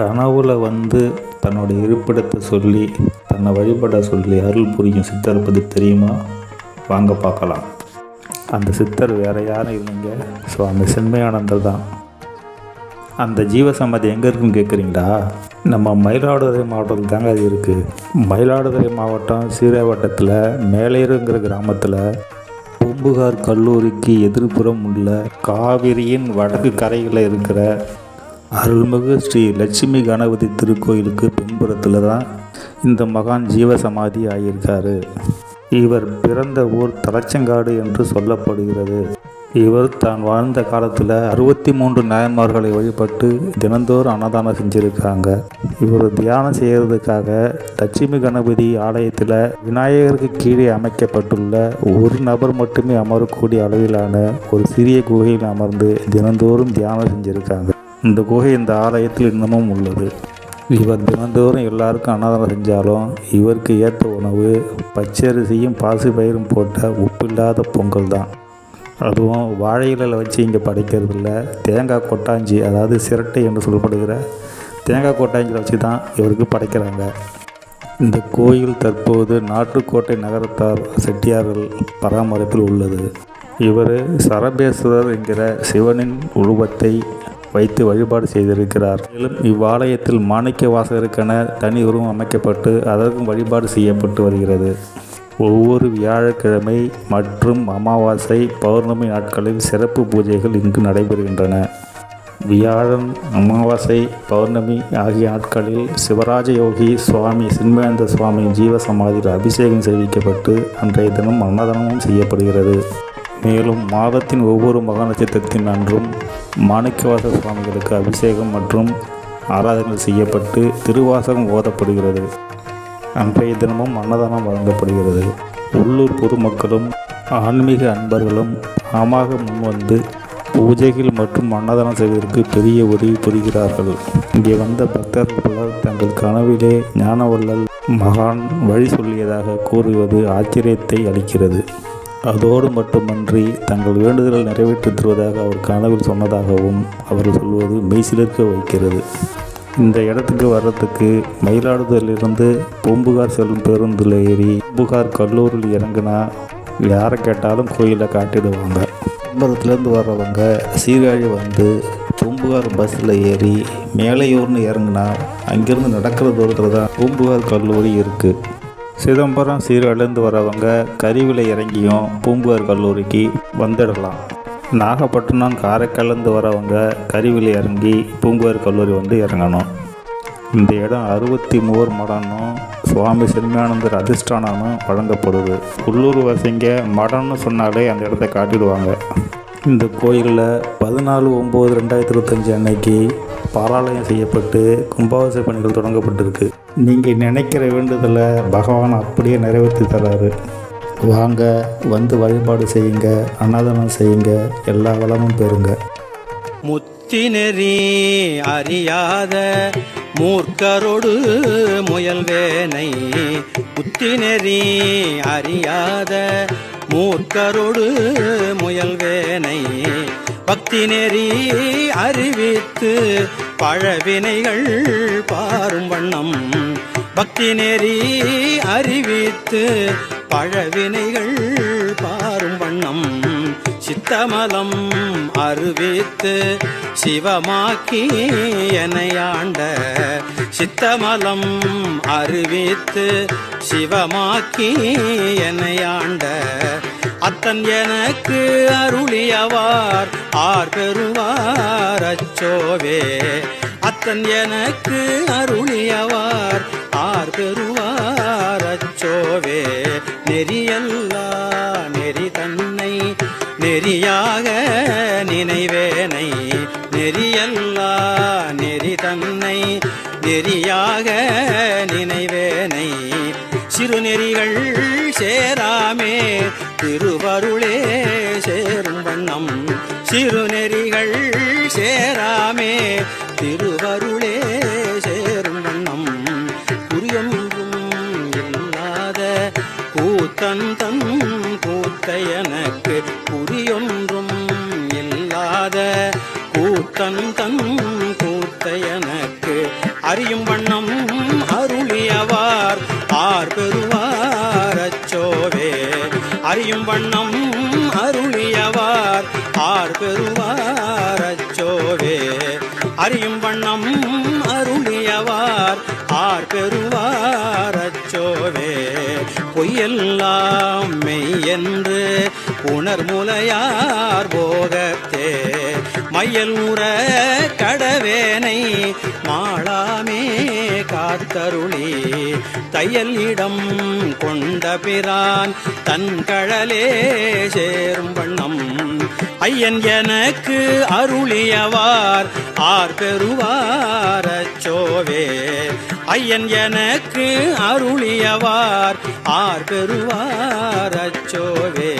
கனவுல வந்து தன்னுடைய இருப்பிடத்தை சொல்லி தன்னை வழிபட சொல்லி அருள் புரியும் சித்தர் பற்றி தெரியுமா? வாங்க பார்க்கலாம். அந்த சித்தர் வேறு யாரும் இல்லைங்க. சுவாமி சென்மையானந்தர் தான். அந்த ஜீவசமாதி எங்கே இருக்குன்னு கேட்குறீங்களா நம்ம மயிலாடுதுறை மாவட்டத்தில் தாங்க அது இருக்குது மயிலாடுதுறை மாவட்டம் சீரவட்டத்தில் மேலேருங்கிற கிராமத்தில் பூம்புகார் கல்லூரிக்கு எதிர்ப்புறம் உள்ள காவிரியின் வடக்கு கரையில் இருக்கிற அருள்மிகு ஸ்ரீ லட்சுமி கணபதி திருக்கோயிலுக்கு பின்புறத்தில் தான் இந்த மகான் ஜீவசமாதி ஆகியிருக்காரு இவர் பிறந்த ஊர் தலச்சங்காடு என்று சொல்லப்படுகிறது. இவர் தான் வாழ்ந்த காலத்தில் அறுபத்தி மூன்று நாயன்மார்களை வழிபட்டு தினந்தோறும் அன்னதானம் செஞ்சுருக்காங்க. இவர் தியானம் செய்கிறதுக்காக லட்சுமி கணபதி ஆலயத்தில் விநாயகருக்கு கீழே அமைக்கப்பட்டுள்ள ஒரு நபர் மட்டுமே அமரக்கூடிய அளவிலான ஒரு சிறிய குகையில் அமர்ந்து தினந்தோறும் தியானம் செஞ்சுருக்காங்க. இந்த குகை இந்த ஆலயத்தில் இன்னமும் உள்ளது. இவர் தினந்தோறும் எல்லாருக்கும் அன்னதானம் செஞ்சாலும் இவருக்கு ஏற்ற உணவு பச்சரிசியும் பாசிப்பயிரும் போட்ட உப்பில்லாத பொங்கல் தான். அதுவும் வாழை இலையில் வச்சு இங்கே படைக்கிறது இல்லை தேங்காய் கொட்டாஞ்சி அதாவது சிரட்டை என்று சொல்லப்படுகிற தேங்காய் கொட்டாஞ்சியில் வச்சு தான் இவருக்கு படைக்கிறாங்க. இந்த கோயில் தற்போது நாட்டுக்கோட்டை நகரத்தார் செட்டியார்கள் பராமரிப்பில் உள்ளது. இவர் சரபேஸ்வரர் என்கிற சிவனின் உருவத்தை வைத்து வழிபாடு செய்திருக்கிறார். மேலும் இவ்வாலயத்தில் மாணிக்க வாசகருக்கென தனி உருவம் அமைக்கப்பட்டு அதற்கும் வழிபாடு செய்யப்பட்டு வருகிறது. ஒவ்வொரு வியாழக்கிழமை மற்றும் அமாவாசை பௌர்ணமி நாட்களில் சிறப்பு பூஜைகள் இங்கு நடைபெறுகின்றன. வியாழன் அமாவாசை பௌர்ணமி ஆகிய நாட்களில் சிவராஜ யோகி சுவாமி சின்மயந்த சுவாமி ஜீவசமாதியில் அபிஷேகம் செய்விக்கப்பட்டு அன்றைய தினம் அன்னதானமும் செய்யப்படுகிறது. மேலும் மாதத்தின் ஒவ்வொரு மகா நட்சத்திரத்தின் அன்றும் மாணிக்கவாச சுவாமிகளுக்கு அபிஷேகம் மற்றும் ஆராதனை செய்யப்பட்டு திருவாசகம் ஓதப்படுகிறது. அன்றைய தினமும் அன்னதானம் வழங்கப்படுகிறது. உள்ளூர் பொதுமக்களும் ஆன்மீக அன்பர்களும் தாமாக முன்வந்து பூஜைகள் மற்றும் அன்னதானம் செய்வதற்கு பெரிய உதவி புரிகிறார்கள். இங்கே வந்த பக்தர்கள் பலர் தங்கள் கனவிலே ஞானவள்ளல் மகான் வழி சொல்லியதாக கூறுவது ஆச்சரியத்தை அளிக்கிறது. அதோடு மட்டுமன்றி தங்கள் வேண்டுதலை நிறைவேற்றித் தருவதாக அவர் கனவில் சொன்னதாகவும் அவர் சொல்வது மெய்சிலிருக்க வைக்கிறது. இந்த இடத்துக்கு வர்றதுக்கு மயிலாடுதுறையிலிருந்து பூம்புகார் செல்லும் பேருந்தில் ஏறி பூம்புகார் கல்லூரியில் இறங்கினா யாரை கேட்டாலும் கோயிலை காட்டிடுவாங்க. கும்பகத்துலேருந்து வர்றவங்க சீர்காழி வந்து பூம்புகார் பஸ்ஸில் ஏறி மேலையூர்னு இறங்குனா அங்கேருந்து நடக்கிற தூரத்தில் தான் பூம்புகார் கல்லூரி இருக்குது சிதம்பரம் சீரழிந்து வரவங்க கருவில இறங்கியும் பூம்புகார் கல்லூரிக்கு வந்துடலாம். நாகப்பட்டினம் காரைக்கால்லேருந்து வரவங்க கருவில இறங்கி பூம்புகார் கல்லூரி வந்து இறங்கணும். இந்த இடம் அறுபத்தி மூவர் மடனும் சுவாமி சின்மயானந்தர் அதிஷ்டானமும் வழங்கப்படுது. உள்ளூர் வசிங்க மடம்னு சொன்னாலே அந்த இடத்த காட்டிடுவாங்க. இந்த கோயிலில் பதினாலு ஒம்பது ரெண்டாயிரத்தி இருபத்தஞ்சி அன்னைக்கு பாராலயம் செய்யப்பட்டு கும்பாபிஷேக பணிகள் தொடங்கப்பட்டிருக்கு. நீங்கள் நினைக்கிற வேண்டுதலை பகவான் அப்படியே நிறைவேற்றி தராரு. வாங்க வந்து வழிபாடு செய்யுங்க அன்னதானம் செய்யுங்க எல்லா வளமும் பெறுங்க. முத்தினெறி அறியாத மூர்க்கரோடு முயல்வேனை. முத்தினெறி அறியாத மூர்க்கரோடு முயல்வேனை பக்தி நெறி அறிவித்து பழவினைகள் பாரும் வண்ணம். பக்தி நெறி அறிவித்து பழவினைகள் பாரும் வண்ணம். சித்தமலம் அறிவித்து சிவமாக்கி எனையாண்ட சித்தமலம் அறிவித்து சிவமாக்கி எனையாண்ட அத்தன் எனக்கு அருளியவார் ஆர் பெறுவார் அச்சோவே. அத்தன் எனக்கு அருளியவார் ஆர் பெறுவார் அச்சோவே. நெறியல்லா நெறி தன்னை நெறியாக நினைவேனை. நெறியல்லா நெறி தன்னை நெறியாக நினைவேனை. சிறுநெறிகள் சேராமே திருவருளே சேரும் வண்ணம். சிறுநெறிகள் சேராமே திருவருளே சேரும் வண்ணம். குறியொன்றும் இல்லாத கூத்தன் தன் கூத்த எனக்கு குறியொன்றும் இல்லாத கூத்தன் தன் கூத்த எனக்கு அறியும் வண்ணம் அருளியவார். ஆர் பெறுவார் அச்சோவே. அறியும் வண்ணம் அருளியவார். ஆர் பெறுவார் அச்சோவே. அறியும் வண்ணம் அருளியவார். ஆர் பெறுவார் அச்சோவே. பொய்யெல்லாம் மெய் என்று உணர்முலையார் போகத்தே. மையல் உற கடவேனை மாளாமே காத்தருளி. தையல் இடம் கொண்ட பிரான் தன் கழலே சேரும் வண்ணம். ஐயன் எனக்கு அருளியவார் ஆர் பெறுவார் அச்சோவே ஐயன் எனக்கு அருளியவார் ஆர் பெறுவார் அச்சோவே